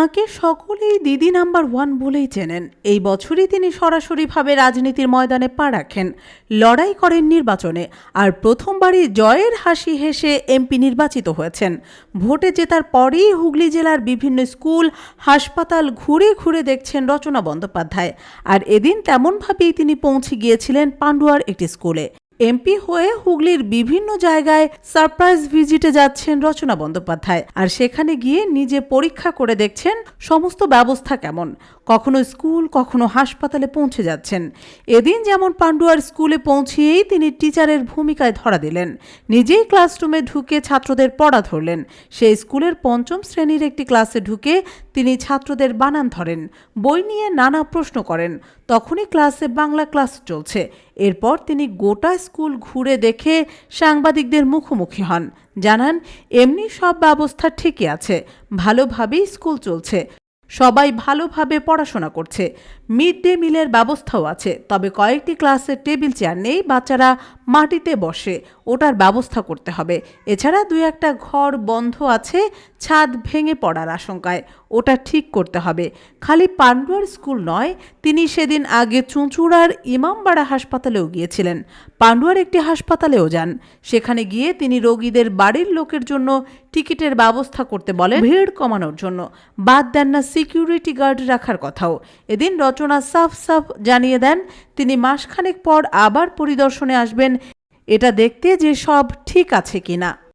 তাঁকে সকলেই দিদি নাম্বার ওয়ান বলেই চেনেন। এই বছরই তিনি সরাসরিভাবে রাজনীতির ময়দানে পা রাখেন। লড়াই করেন নির্বাচনে আর প্রথমবারই জয়ের হাসি হেসে এমপি নির্বাচিত হয়েছেন। ভোটে জেতার পরেই হুগলি জেলার বিভিন্ন স্কুল, হাসপাতাল ঘুরে ঘুরে দেখছেন রচনা বন্দ্যোপাধ্যায়। আর এদিন তেমনভাবেই তিনি পৌঁছে গিয়েছিলেন পান্ডুয়ার একটি স্কুলে। এমপি হয়ে হুগলির বিভিন্ন জায়গায় সারপ্রাইজ ভিজিটে যাচ্ছেন রচনা বন্দ্যোপাধ্যায়। আর সেখানে গিয়ে নিজে পরীক্ষা করে দেখছেন সমস্ত ব্যবস্থা কেমন। কখনো স্কুল, কখনো হাসপাতালে পৌঁছে যাচ্ছেন। এদিন যেমন পান্ডুয়ার স্কুলে পৌঁছিয়েই তিনি টিচারের ভূমিকায় ধরা দিলেন। নিজেই ক্লাসরুমে ঢুকে ছাত্রদের পড়া ধরলেন। সেই স্কুলের পঞ্চম শ্রেণির একটি ক্লাসে ঢুকে তিনি ছাত্রদের বানান ধরেন। বই নিয়ে নানা প্রশ্ন করেন। তখনই ক্লাসে বাংলা ক্লাস চলছে। এরপর তিনি গোটা স্কুল ঘুরে দেখে সাংবাদিকদের মুখোমুখি হন। জানান, এমনি সব ব্যবস্থা ঠিকই আছে। ভালোভাবেই স্কুল চলছে। সবাই ভালোভাবে পড়াশোনা করছে। মিড ডে মিলের ব্যবস্থাও আছে, তবে কয়েকটি ক্লাসে টেবিল চেয়ার নেই, বাচ্চারা মাটিতে বসে, ওটার ব্যবস্থা করতে হবে। এছাড়া দুই একটা ঘর বন্ধ আছে, ছাদ ভেঙে পড়ার আশঙ্কায়, ওটা ঠিক করতে হবে। খালি পান্ডুয়ার স্কুল নয়, তিনি সেদিন আগে চুঁচুড়ার ইমামবাড়া হাসপাতালেও গিয়েছিলেন। পান্ডুয়ার একটি হাসপাতালেও যান। সেখানে গিয়ে তিনি রোগীদের বাড়ির লোকের জন্য টিকিটের ব্যবস্থা করতে বলেন, ভিড় কমানোর জন্য। বাদ দেন না সিকিউরিটি গার্ড রাখার কথাও। এদিন রচনা সাফ সাফ জানিয়ে দেন, তিনি মাসখানেক পর আবার পরিদর্শনে আসবেন। এটা দেখতে যে সব ঠিক আছে কিনা।